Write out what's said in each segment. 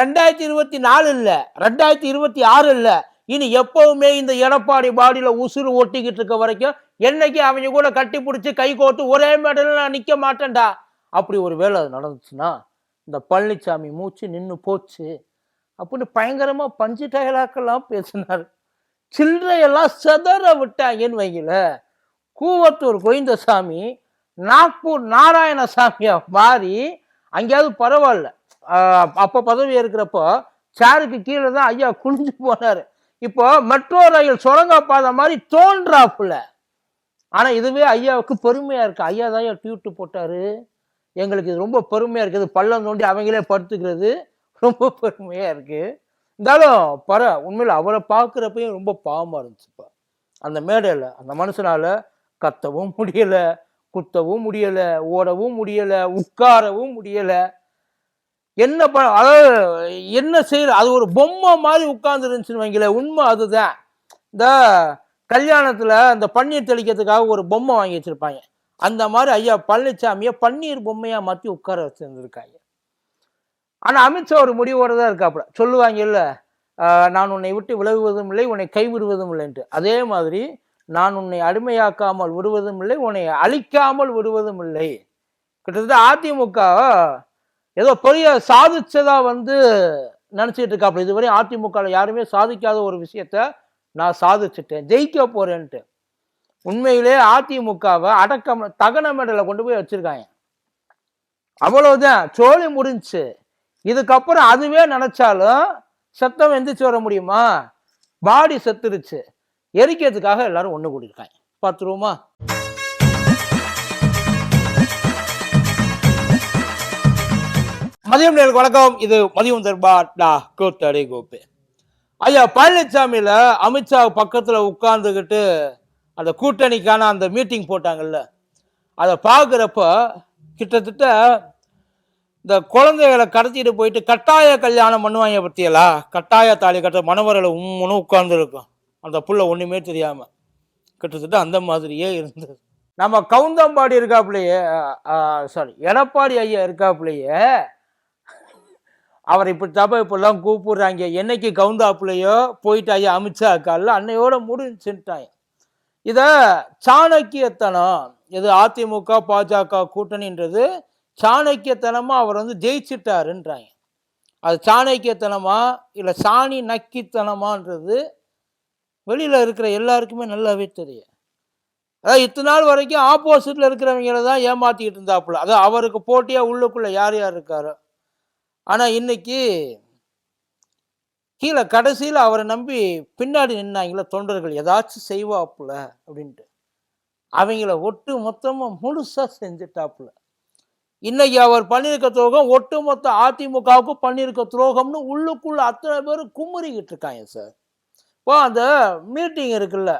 ரெண்டாயிரத்தி இருபத்தி நாலு இல்லை ரெண்டாயிரத்தி இருபத்தி ஆறு இல்லை. இனி எப்பவுமே இந்த எடப்பாடி பாடியில் உசுறு ஒட்டிக்கிட்டு இருக்க வரைக்கும் என்னைக்கு அவங்க கூட கட்டி பிடிச்சி கை கோர்த்து ஒரே மேடையில் நான் நிற்க மாட்டேன்டா. அப்படி ஒரு வேலை அது நடந்துச்சுன்னா இந்த பழனிசாமி மூச்சு நின்று போச்சு. அப்படின்னு பயங்கரமாக பஞ்சு டயலாக்கெல்லாம் பேசினார். சில்லறையெல்லாம் செதற விட்டாங்கன்னு வைங்கள கூவத்தூர் கோவிந்தசாமி நாக்பூர் நாராயணசாமியா மாறி அங்கேயாவது பரவாயில்ல. அப்போ பதவி இருக்கிறப்போ சேருக்கு கீழே தான் ஐயா குனிஞ்சு போனாரு. இப்போ மெட்ரோ ரயில் சுரங்கப்பாதை மாதிரி தோன்றாப்புல. ஆனால் இதுவே ஐயாவுக்கு பெருமையாக இருக்குது ஐயா தான் ஐயா டியூட்டு போட்டார். எங்களுக்கு இது ரொம்ப பெருமையாக இருக்குது பள்ளம் தோண்டி அவங்களே படுத்துக்கிறது ரொம்ப பெருமையாக இருக்குது இருந்தாலும் பர உண்மையில் அவரை பார்க்குறப்பையும் ரொம்ப பாவமாக இருந்துச்சுப்பா அந்த மேடையில் அந்த மனுஷனால் கத்தவும் முடியல குத்தவும் முடியலை ஓடவும் முடியலை உட்காரவும் முடியல. என்ன ப அதாவது என்ன செய்யற அது ஒரு பொம்மை மாதிரி உட்கார்ந்து இருந்துச்சுன்னு வைங்களேன் உண்மை அதுதான். இந்த கல்யாணத்தில் அந்த பன்னீர் தெளிக்கிறதுக்காக ஒரு பொம்மை வாங்கி வச்சுருப்பாங்க. அந்த மாதிரி ஐயா பழனிசாமியை பன்னீர் பொம்மையாக மாற்றி உட்கார வச்சுருந்துருக்காங்க. ஆனால் அமித்ஷா ஒரு முடிவோட தான் இருக்காப்புல. சொல்லுவாங்கல்ல நான் உன்னை விட்டு விலகுவதும் இல்லை உன்னை கைவிடுவதும் இல்லைன்ட்டு. அதே மாதிரி நான் உன்னை அடிமையாக்காமல் விடுவதும் இல்லை உன்னை அழிக்காமல் விடுவதும் இல்லை. கிட்டத்தட்ட அதிமுக ஏதோ பெரிய சாதிச்சதா வந்து நினச்சிட்டு இருக்காப்புல. இதுவரை அதிமுகவில் யாருமே சாதிக்காத ஒரு விஷயத்த நான் சாதிச்சிட்டேன். ஜெயிக்க போறேன்ட்டு. உண்மையிலே அதிமுகவை அடக்கம் தகன மேடல கொண்டு போய் வச்சிருக்காங்க. அவ்வளவுதான். சோழி முடிஞ்சு. இதுக்கப்புறம் அதுவே நினைச்சாலும் சத்தம் எந்திரிச்சு வர முடியுமா? பாடி செத்துருச்சு. எரிக்கிறதுக்காக எல்லாரும் ஒன்று கூடியிருக்காங்க. பார்த்துருவோமா? மதியம் நேருக்கு வணக்கம். இது மதியம் தர்பா டா கூத்தடி கோப்பு. ஐயா பழனிசாமியில் அமித்ஷா பக்கத்தில் உட்கார்ந்துக்கிட்டு அந்த கூட்டணிக்கான அந்த மீட்டிங் போட்டாங்கல்ல அதை பார்க்குறப்ப கிட்டத்தட்ட இந்த குழந்தைகளை கடத்திட்டு போயிட்டு கட்டாய கல்யாணம் பண்ணுவாங்க பற்றியலா கட்டாய தாலி கட்ட மணவரில் உம்முன்னு உட்கார்ந்துருக்கும். அந்த புள்ள ஒன்றுமே தெரியாமல் கிட்டத்தட்ட அந்த மாதிரியே இருந்தது. நம்ம கவுந்தம்பாடி இருக்காப்புலையே சாரி எடப்பாடி ஐயா இருக்காப்புலையே அவர் இப்படி தப்பா இப்படிலாம் கூப்பிடுறாங்க. என்னைக்கு கவுந்தாப்புலையோ போயிட்டாயோ அமித்ஷா காலில் அன்னையோட முடிஞ்சுட்டாங்க இதை சாணக்கியத்தனம் இது அதிமுக பாஜக கூட்டணின்றது சாணக்கியத்தனமாக அவர் வந்து ஜெயிச்சிட்டாருன்றாங்க. அது சாணக்கியத்தனமா இல்லை சாணி நக்கித்தனமான்றது வெளியில் இருக்கிற எல்லாருக்குமே நல்லாவே தெரியும். அதாவது இத்தனை நாள் வரைக்கும் ஆப்போசிட்டில் இருக்கிறவங்கள தான் ஏமாற்றிக்கிட்டு இருந்தாப்புல. அதான் அவருக்கு போட்டியாக உள்ளுக்குள்ளே யார் யார் இருக்காரோ. ஆனால் இன்னைக்கு கீழே கடைசியில் அவரை நம்பி பின்னாடி நின்னாங்களே தொண்டர்கள் ஏதாச்சும் செய்வாப்புல அப்படின்ட்டு. அவங்கள ஒட்டு மொத்தமாக முழுசாக செஞ்சுட்டாப்புல. இன்னைக்கு அவர் பண்ணியிருக்க துரோகம் ஒட்டு மொத்த அதிமுகவுக்கு பண்ணியிருக்க துரோகம்னு உள்ளுக்குள்ள அத்தனை பேர் குமுறிக்கிட்டு இருக்காங்க சார். இப்போ அந்த மீட்டிங் இருக்குல்ல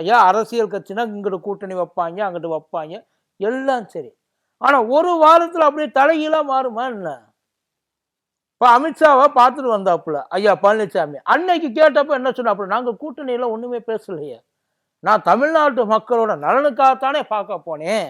ஐயா அரசியல் கட்சினா இங்கிட்டு கூட்டணி வைப்பாங்க அங்கிட்டு வைப்பாங்க. எல்லாம் சரி. ஆனால் ஒரு வாரத்தில் அப்படியே தலைகீழாக மாறுமா என்ன? இப்போ அமித்ஷாவை பார்த்துட்டு வந்தாப்புல ஐயா பழனிசாமி அன்னைக்கு கேட்டப்ப என்ன சொன்னாப்புல நாங்கள் கூட்டணியில் ஒன்றுமே பேசலையே. நான் தமிழ்நாட்டு மக்களோட நலனுக்காகத்தானே பார்க்க போனேன்.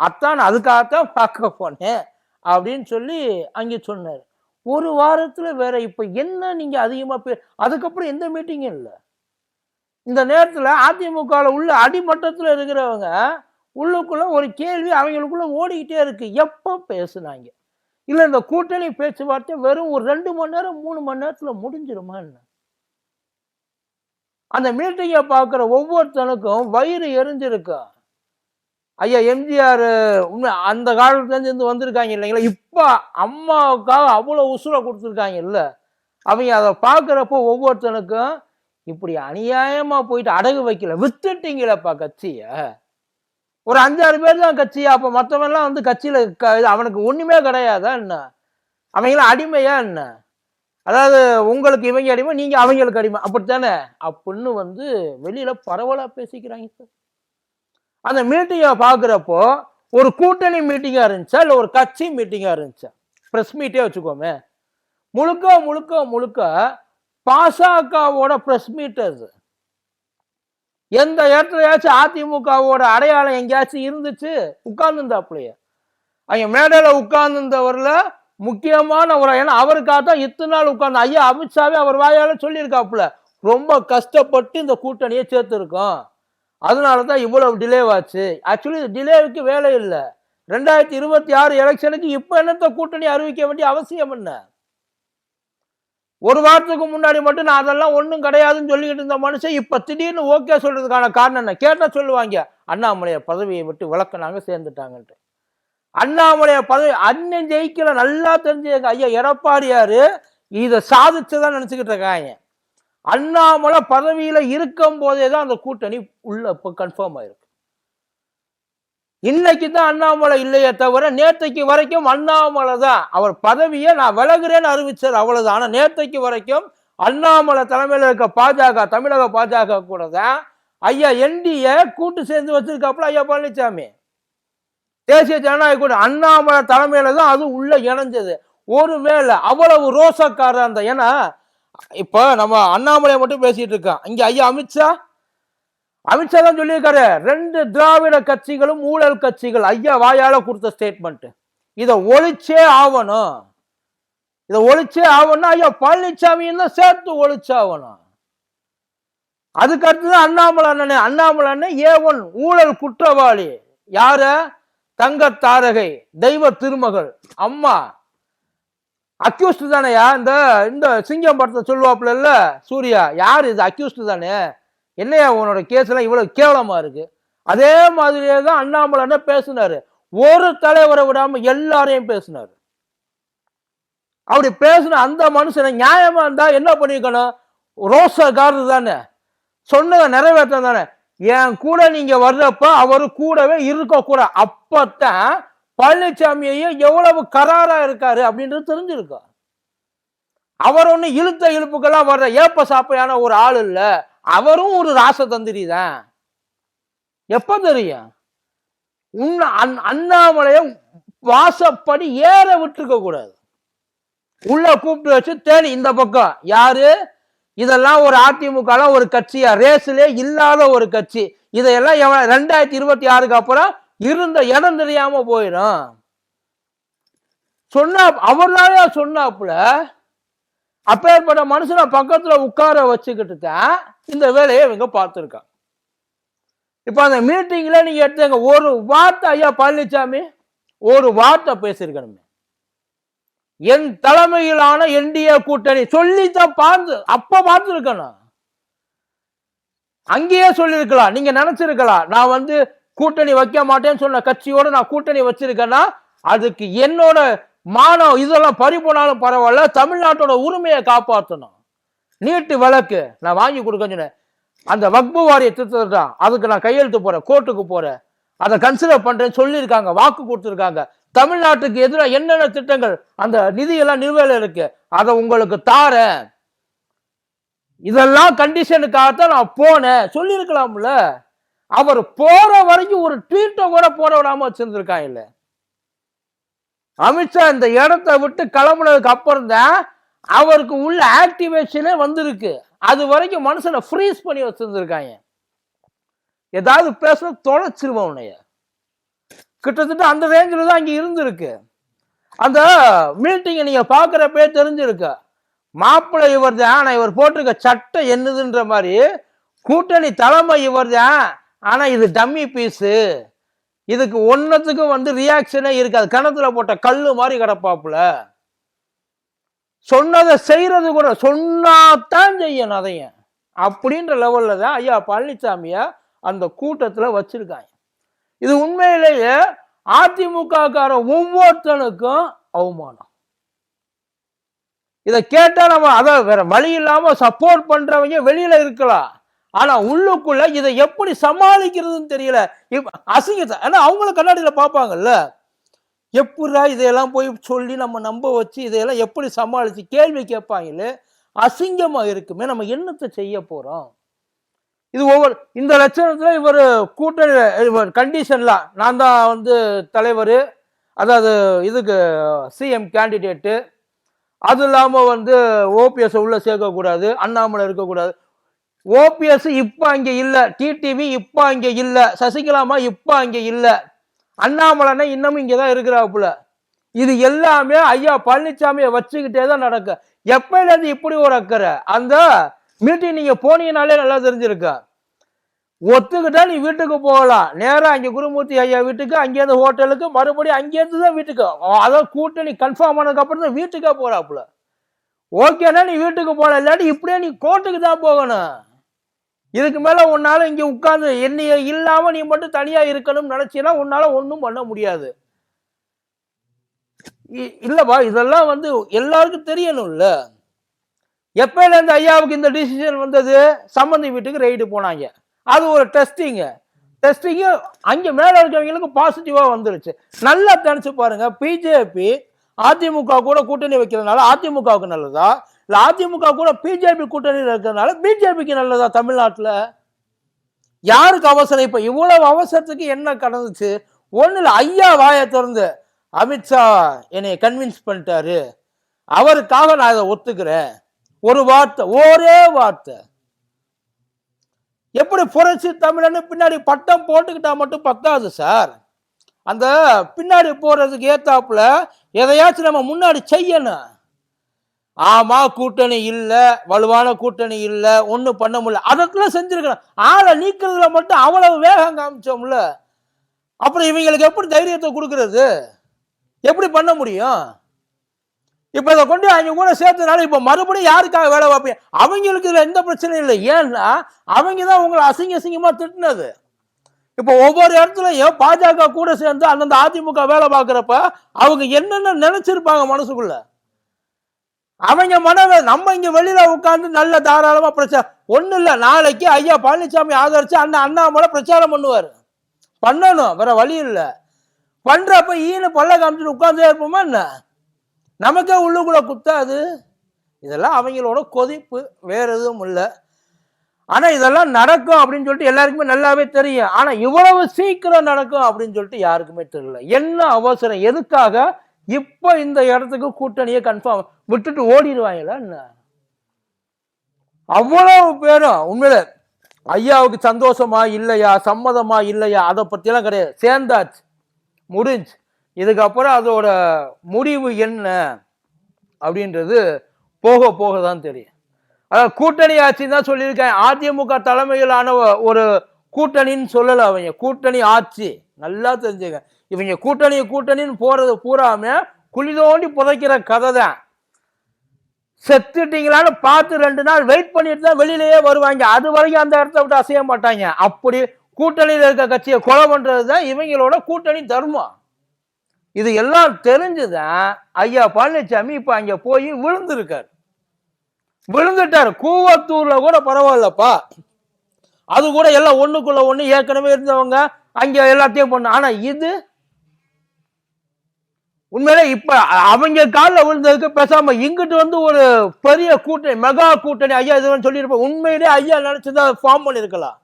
அத்தான் அதுக்காகத்தான் பார்க்க போனேன். அப்படின்னு சொல்லி அங்கே சொன்னார். ஒரு வாரத்தில் வேற இப்போ என்ன நீங்கள் அதிகமாக பே அதுக்கப்புறம் எந்த மீட்டிங்கும் இல்லை. இந்த நேரத்தில் அதிமுகவில் உள்ள அடிமட்டத்தில் இருக்கிறவங்க உள்ளுக்குள்ளே ஒரு கேள்வி அவங்களுக்குள்ளே ஓடிக்கிட்டே இருக்குது எப்போ பேசுனாங்க? இல்லை இந்த கூட்டணி பேச்சுவார்த்தை வெறும் ஒரு ரெண்டு மணி நேரம் மூணு மணி நேரத்தில் முடிஞ்சிருமா என்ன? அந்த மீட்டிங்கை பார்க்குற ஒவ்வொருத்தனுக்கும் வயிறு எரிஞ்சிருக்கும் ஐயா எம்ஜிஆர் உண்மை அந்த காலத்துலேருந்து வந்திருக்காங்க இல்லைங்களா? இப்போ அம்மாவுக்காக அவ்வளோ உசுரை கொடுத்துருக்காங்க இல்லை? அவங்க அதை பார்க்குறப்போ ஒவ்வொருத்தனுக்கும் இப்படி அநியாயமாக போயிட்டு அடகு வைக்கல வித்துட்டீங்களப்பா கட்சியை. ஒரு அஞ்சாறு பேர் தான் கட்சி. அப்போ மற்றவன்லாம் வந்து கட்சியில் க- இது அவனுக்கு ஒன்றுமே கிடையாதா என்ன? அவங்களாம் அடிமையா என்ன? அதாவது உங்களுக்கு இவங்க அடிமை நீங்கள் அவங்களுக்கு அடிமை. அப்படித்தானே? அப்படின்னு வந்து வெளியில் பரவலாக பேசிக்கிறாங்க சார். அந்த மீட்டிங்கை பார்க்குறப்போ ஒரு கூட்டணி மீட்டிங்காக இருந்துச்சா? இல்லை ஒரு கட்சி மீட்டிங்காக இருந்துச்சா? ப்ரெஸ் மீட்டே வச்சுக்கோமே. முழுக்க முழுக்க முழுக்க பாசகவோட ப்ரெஸ் மீட் அது. எந்த இடத்துலயாச்சும் அதிமுகவோட அடையாளம் எங்கேயாச்சும் இருந்துச்சு? உட்கார்ந்துருந்தாப்புலையே. அவங்க மேடையில உட்கார்ந்துருந்தவர்ல முக்கியமான ஒரு ஏன்னா அவருக்காக தான் இத்தனை நாள் உட்கார்ந்து ஐயா அமித்ஷாவே அவர் வாயால சொல்லியிருக்காப்புல. ரொம்ப கஷ்டப்பட்டு இந்த கூட்டணியை சேர்த்துருக்கோம். அதனால தான் இவ்வளவு டிலே ஆச்சு. ஆக்சுவலி டிலேவுக்கு வேலை இல்லை. ரெண்டாயிரத்தி இருபத்தி ஆறு எலெக்ஷனுக்கு இப்போ என்னத்த கூட்டணி அறிவிக்க வேண்டிய அவசியம் என்ன? ஒரு வாரத்துக்கு முன்னாடி மட்டும் நான் அதெல்லாம் ஒன்றும் கிடையாதுன்னு சொல்லிக்கிட்டு இருந்த மனுஷன் இப்போ திடீர்னு ஓகே சொல்கிறதுக்கான காரணம் என்ன? கேட்டால் சொல்லுவாங்க அண்ணாமலையை பதவியை விட்டு விளக்குனாங்க சேர்ந்துட்டாங்கன்ட்டு. அண்ணாமலையை பதவி அண்ணன் ஜெயிக்கல நல்லா தெரிஞ்சுங்க ஐயா எடப்பாடியார் இதை சாதிச்சுதான் நினச்சிக்கிட்டு இருக்காங்க. அண்ணாமலை பதவியில் இருக்கும் போதே தான் அந்த கூட்டணி உள்ள இப்போ கன்ஃபார்ம் ஆயிருக்கு. இன்னைக்கு தான் அண்ணாமலை இல்லையே தவிர நேற்றைக்கு வரைக்கும் அண்ணாமலை தான். அவர் பதவியை நான் விலகுறேன்னு அறிவிச்சார் அவ்வளவுதான். ஆனால் நேற்றைக்கு வரைக்கும் அண்ணாமலை தலைமையில் இருக்க பாஜக தமிழக பாஜக கூட தான் ஐயா என்டிஏ கூட்டு சேர்ந்து வச்சிருக்காப்புல ஐயா பழனிசாமி தேசிய ஜனநாயக கூட அண்ணாமலை தலைமையில தான் அது உள்ள இணைஞ்சது. ஒருவேளை அவ்வளவு ரோசக்காரர் அந்த ஏன்னா இப்போ நம்ம அண்ணாமலையை மட்டும் பேசிட்டு இருக்கோம் இங்க ஐயா அமித்ஷா அமித்ஷா தான் சொல்லியிருக்காரு ரெண்டு திராவிட கட்சிகளும் ஊழல் கட்சிகள். ஐயா வாயால கொடுத்த ஸ்டேட்மெண்ட் இதை ஒழிச்சே ஆகணும். இதை ஒழிச்சே ஆகணும் ஐயா பழனிசாமியும் தான் சேர்த்து ஒழிச்சாகணும். அதுக்கு அடுத்தது அண்ணாமலை அண்ணனே. அண்ணாமலை அண்ணன் ஏ ஒன் ஊழல் குற்றவாளி. யார? தங்க தாரகை தெய்வ திருமகள். அம்மா. அக்யூஸ்ட் தானேயா? இந்த இந்த சிங்கம் படத்தை சொல்லுவாப்புல இல்ல சூர்யா. யார் இது அக்யூஸ்ட் தானே? என்னையா உன்னோட கேஸ்லாம் இவ்வளோ கேவலமாக இருக்குது அதே மாதிரியே தான் அண்ணாமலைன்னா பேசினாரு. ஒரு தலைவரை விடாமல் எல்லாரையும் பேசினார். அப்படி பேசின அந்த மனுஷனை நியாயமாக இருந்தால் என்ன பண்ணியிருக்கணும் ரோசக்காரர் தானே. சொன்னதை நிறைவேற்ற தானே. என் கூட நீங்கள் வர்றப்ப அவர் கூடவே இருக்கக்கூடாது அப்போத்தான் பழனிசாமியையும் எவ்வளவு கராராக இருக்காரு அப்படின்றது தெரிஞ்சிருக்கும். அவர் ஒன்று இழுத்த இழுப்புக்கெல்லாம் வர்ற ஏப்ப சாப்பையான ஒரு ஆள் இல்லை. அவரும் ஒரு ராசதந்திரி தான். எப்ப தெரியும்? உன்னை அண்- அண்ணாமலைய வாசப்படி ஏற விட்டுருக்க கூடாது. உள்ள கூப்பிட்டு வச்சு தேனி இந்த பக்கம். யாரு? இதெல்லாம் ஒரு அதிமுக ஒரு கட்சியா? ரேஸ்லே இல்லாத ஒரு கட்சி. இதையெல்லாம் எவன் ரெண்டாயிரத்தி இருபத்தி ஆறுக்கு அப்புறம் இருந்த இடம் தெரியாம போயிடும். சொன்னா அவர்னாலே சொன்னாப்புல அப்பேற்பட்ட மனுஷனை பக்கத்துல உட்கார வச்சுக்கிட்டு தான் இந்த வேலையை இவங்க பார்த்துருக்காங்க. இப்ப அந்த மீட்டிங்ல நீங்க எடுத்துங்க ஒரு வார்த்தை ஐயா பழனிசாமி ஒரு வார்த்தை பேசியிருக்கணுமே. என் தலைமையிலான என்டிஏ கூட்டணி சொல்லித்தான் பார்த்து அப்ப பார்த்துருக்கணும். அங்கேயே சொல்லியிருக்கலாம் நீங்க நினைச்சிருக்கலாம் நான் வந்து கூட்டணி வைக்க மாட்டேன்னு சொன்ன கட்சியோட நான் கூட்டணி வச்சிருக்கேன்னா அதுக்கு என்னோட மானம் இதெல்லாம் பறி போனாலும் பரவாயில்ல தமிழ்நாட்டோட உரிமையை காப்பாற்றணும் நீட்டு வழக்கு நான் வாங்கி கொடுக்க சொன்னேன். அந்த வக்பு வாரிய திட்டத்தை அதுக்கு நான் கையெழுத்து போறேன் கோர்ட்டுக்கு போறேன். அதை கன்சிடர் பண்றேன்னு சொல்லியிருக்காங்க வாக்கு கொடுத்துருக்காங்க. தமிழ்நாட்டுக்கு எதிராக என்னென்ன திட்டங்கள் அந்த நிதியெல்லாம் நிறுவல இருக்கு அதை உங்களுக்கு தாரேன். இதெல்லாம் கண்டிஷனுக்காகத்தான் நான் போனேன். சொல்லியிருக்கலாம்ல. அவர் போற வரைக்கும் ஒரு ட்வீட்டை கூட போட விடாம வச்சிருந்திருக்காங்க இல்லை. அமித்ஷா இந்த இடத்த விட்டு கிளம்புனதுக்கு அப்புறம் தான் அவருக்கு உள்ள ஆக்டிவேஷனே வந்திருக்கு. அது வரைக்கும் மனுஷனை ஃப்ரீஸ் பண்ணி வச்சுருந்துருக்காங்க. ஏதாவது பேசணும் தொலைச்சிருவோம் உன்னைய. கிட்டத்தட்ட அந்த ரேஞ்சில் தான் அங்கே இருந்திருக்கு. அந்த மீட்டிங்கை நீங்கள் பார்க்குறப்பே தெரிஞ்சிருக்கு. மாப்பிள்ளை இவர் தான் ஆனால் இவர் போட்டிருக்க சட்டை என்னதுன்ற மாதிரி கூட்டணி தலைமை இவர் தான் ஆனால் இது டம்மி பீஸு இதுக்கு ஒன்னத்துக்கும் வந்து ரியாக்ஷனே இருக்காது. கணத்துல போட்ட கல்லு மாதிரி கிடப்பாப்புல. சொன்னதை செய்யறது கூட சொன்னாத்தான் செய்யணும் அதையும் அப்படின்ற லெவல்ல தான் ஐயா பழனிசாமிய அந்த கூட்டத்தில் வச்சிருக்காங்க. இது உண்மையிலேயே அதிமுகக்காரன் ஒவ்வொருத்தனுக்கும் அவமானம். இதை கேட்டால் நம்ம அதை வேற வழி இல்லாமல் சப்போர்ட் பண்ணுறவங்க வெளியில் இருக்கலாம். ஆனா உள்ளுக்குள்ள இதை எப்படி சமாளிக்கிறதுன்னு தெரியல. அசிங்கத்தை ஏன்னா அவங்களும் கண்ணாடியில பார்ப்பாங்கல்ல. எப்படா இதையெல்லாம் போய் சொல்லி நம்ம நம்ப வச்சு இதையெல்லாம் எப்படி சமாளிச்சு கேள்வி கேட்பாங்களே அசிங்கமா இருக்குமே நம்ம என்னத்தை செய்ய போறோம்? இது ஒவ்வொரு இந்த லட்சணத்துல இவர் கூட்டணி இவர் கண்டிஷன்ல நான் தான் வந்து தலைவர் அதாவது இதுக்கு சிஎம் கேண்டிடேட்டு அது இல்லாமல் வந்து ஓபிஎஸ் உள்ள சேர்க்கக்கூடாது அண்ணாமலை இருக்கக்கூடாது. ஓபிஎஸ் இப்போ அங்கே இல்லை டிடிவி இப்போ அங்கே இல்லை சசிகலாமா இப்போ அங்கே இல்லை அண்ணாமலைன்னா இன்னமும் இங்கே தான் இருக்கிறாப்புல இது எல்லாமே ஐயா பழனிசாமியை வச்சுக்கிட்டே தான் நடக்கும் எப்பயிலேருந்து இப்படி ஒரு அக்கறை? அந்த மீட்டிங் நீங்கள் போனீங்கனாலே நல்லா தெரிஞ்சிருக்க. ஒத்துக்கிட்டா நீ வீட்டுக்கு போகலாம். நேராக அங்கே குருமூர்த்தி ஐயா வீட்டுக்கு அங்கேருந்து ஹோட்டலுக்கு மறுபடியும் அங்கேருந்து தான் வீட்டுக்கு. அதாவது கூட்டணி கன்ஃபார்ம் ஆனதுக்கப்புறம் தான் வீட்டுக்கே போகிறாப்புல ஓகேண்ணா நீ வீட்டுக்கு போகலாம் இல்லாட்டி இப்படியே நீ கோர்ட்டுக்கு தான் போகணும். இதுக்கு மேல உன்னால இங்க உட்கார்ந்து என்னைய இல்லாம நீ மட்டும் தனியா இருக்கணும்னு நினைச்சீன்னா உன்னால ஒன்றும் பண்ண முடியாது. இ- இல்லப்பா இதெல்லாம் வந்து எல்லாருக்கும் தெரியணும்ல. எப்பயில இந்த ஐயாவுக்கு இந்த டிசிஷன் வந்தது? சம்பந்தி வீட்டுக்கு ரைடு போனாங்க. அது ஒரு டெஸ்டிங்கு டெஸ்டிங்கு அங்க மேல இருக்கிறவங்களுக்கு பாசிட்டிவா வந்துருச்சு. நல்லா நினைச்சு பாருங்க. பிஜேபி அதிமுக கூட கூட்டணி வைக்கிறதுனால அதிமுகவுக்கு நல்லதா? இல்லை அதிமுக கூட பிஜேபி கூட்டணியில் இருக்கிறதுனால பிஜேபிக்கு நல்லதா தமிழ்நாட்டில்? யாருக்கு அவசரம்? இப்போ இவ்வளவு அவசரத்துக்கு என்ன கடந்துச்சு? ஒன்றில் ஐயா வாயை திறந்து அமித்ஷா என்னை கன்வின்ஸ் பண்ணிட்டாரு. அவருக்காக நான் இதை ஒத்துக்கிறேன். ஒரு வார்த்தை ஒரே வார்த்தை. எப்படி புரட்சி தமிழன்னு பின்னாடி பட்டம் போட்டுக்கிட்டா மட்டும் பத்தாது சார். அந்த பின்னாடி போறதுக்கு ஏத்தாப்புல எதையாச்சும் நம்ம முன்னாடி செய்யணும். ஆமா கூட்டணி இல்லை வலுவான கூட்டணி இல்லை ஒன்றும் பண்ண முடியல. அதற்குள்ள செஞ்சிருக்கணும். ஆளை நீக்கிறதுல மட்டும் அவ்வளவு வேகம் காமிச்சோம்ல. அப்புறம் இவங்களுக்கு எப்படி தைரியத்தை கொடுக்கறது? எப்படி பண்ண முடியும்? இப்ப இதை கொண்டு அவங்க கூட சேர்த்தனால இப்ப மறுபடியும் யாருக்காக வேலை பார்ப்பீங்க? அவங்களுக்கு இதுல எந்த பிரச்சனையும் இல்லை. ஏன்னா அவங்க தான் உங்களை அசிங்க அசிங்கமா திட்டினது. இப்ப ஒவ்வொரு இடத்துலயும் பாஜக கூட சேர்ந்து அந்தந்த அதிமுக வேலை பார்க்குறப்ப அவங்க என்னென்ன நினைச்சிருப்பாங்க மனசுக்குள்ள? அவங்க மனதை நம்ம இங்க வெளியில உட்காந்து நல்ல தாராளமா பிரச்சாரம் ஒண்ணு இல்லை. நாளைக்கு ஐயா பழனிசாமி ஆதரிச்சு அண்ணன் அண்ணாமலை பிரச்சாரம் பண்ணுவார். பண்ணணும் வேற வழி இல்லை. பண்றப்ப ஈனு பல்ல காமிச்சிட்டு உட்காந்தே இருப்போமா என்ன? நமக்கே உள்ளுக்குள்ள குத்தாது இதெல்லாம் அவங்களோட கொதிப்பு வேற எதுவும் இல்லை. ஆனால் இதெல்லாம் நடக்கும் அப்படின்னு சொல்லிட்டு எல்லாருக்குமே நல்லாவே தெரியும். ஆனால் இவ்வளவு சீக்கிரம் நடக்கும் அப்படின்னு சொல்லிட்டு யாருக்குமே தெரியல. என்ன அவசரம்? எதுக்காக? இப்போ இந்த இடத்துக்கு கூட்டணியை கன்ஃபார்ம் விட்டுட்டு ஓடிடுவாங்களா என்ன? அவ்வளவு பேரும் உண்மையில ஐயாவுக்கு சந்தோஷமா இல்லையா சம்மதமா இல்லையா அதை பத்தியெல்லாம் கிடையாது. சேர்ந்தாச்சு. முடிஞ்சு. இதுக்கப்புறம் அதோட முடிவு என்ன அப்படின்றது போக போக தான் தெரியும். அதாவது கூட்டணி ஆட்சின்னு தான் சொல்லியிருக்கேன். அதிமுக தலைமையிலான ஒரு கூட்டணின்னு சொல்லலை அவங்க. கூட்டணி ஆட்சி. நல்லா தெரிஞ்சுங்க. இவங்க கூட்டணி கூட்டணின்னு போறது பூராம குழி தோண்டி புதைக்கிற கதை தான் செத்துட்டீங்களான்னு பார்த்து ரெண்டு நாள் வெயிட் பண்ணிட்டு தான் வெளியிலேயே வருவாங்க. அது வரைக்கும் அந்த இடத்த விட்டு அசைய மாட்டாங்க. அப்படி கூட்டணியில் இருக்க கட்சியை கொலை பண்றது தான் இவங்களோட கூட்டணி தர்மம். இது எல்லாம் தெரிஞ்சுதான் ஐயா பழனிசாமி இப்ப அங்க போய் விழுந்திருக்காரு. விழுந்துட்டாரு. கூவத்தூர்ல கூட பரவாயில்லப்பா. அது கூட எல்லாம் ஒண்ணுக்குள்ள ஒண்ணு ஏற்கனவே இருந்தவங்க அங்க எல்லாத்தையும் பண்ண ஆனா இது உண்மையிலே இப்ப அவங்க காலில் விழுந்ததுக்கு பேசாம இங்கிட்டு வந்து ஒரு பெரிய கூட்டணி மெகா கூட்டணி ஐயா இதுன்னு சொல்லியிருப்போம். உண்மையிலே ஐயா நினைச்சதா ஃபார்ம் பண்ணியிருக்கலாம்.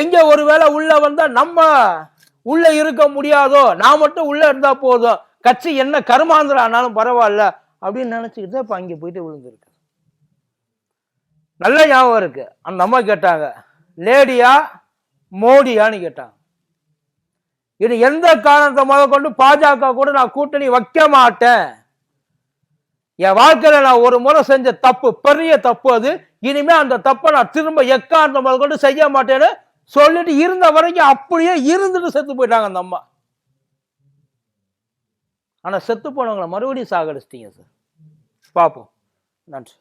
எங்க ஒருவேளை உள்ள வந்தா நம்ம உள்ள இருக்க முடியாதோ நான் மட்டும் உள்ள இருந்தா போதும். கட்சி என்ன கருமாந்திரம் ஆனாலும் பரவாயில்ல அப்படின்னு நினைச்சுக்கிட்டு இப்ப அங்கே போயிட்டு விழுந்திருக்கு. நல்ல ஞாபகம் இருக்கு. அந்த அம்மா கேட்டாங்க லேடியா மோடியான்னு கேட்டாங்க. இது எந்த காரணத்தை முத கொண்டு பாஜக கூட நான் கூட்டணி வைக்க மாட்டேன். என் வாழ்க்கையில நான் ஒரு முறை செஞ்ச தப்பு பெரிய தப்பு அது. இனிமே அந்த தப்பை நான் திரும்ப எக்காரணத்தை முத கொண்டு செய்ய மாட்டேன்னு சொல்லிட்டு இருந்த வரைக்கும் அப்படியே இருந்துட்டு செத்து போயிட்டாங்க அந்த அம்மா. ஆனா செத்து போனவங்களை மறுபடியும் சாகடிச்சிட்டீங்க சார். பார்ப்போம். நன்றி.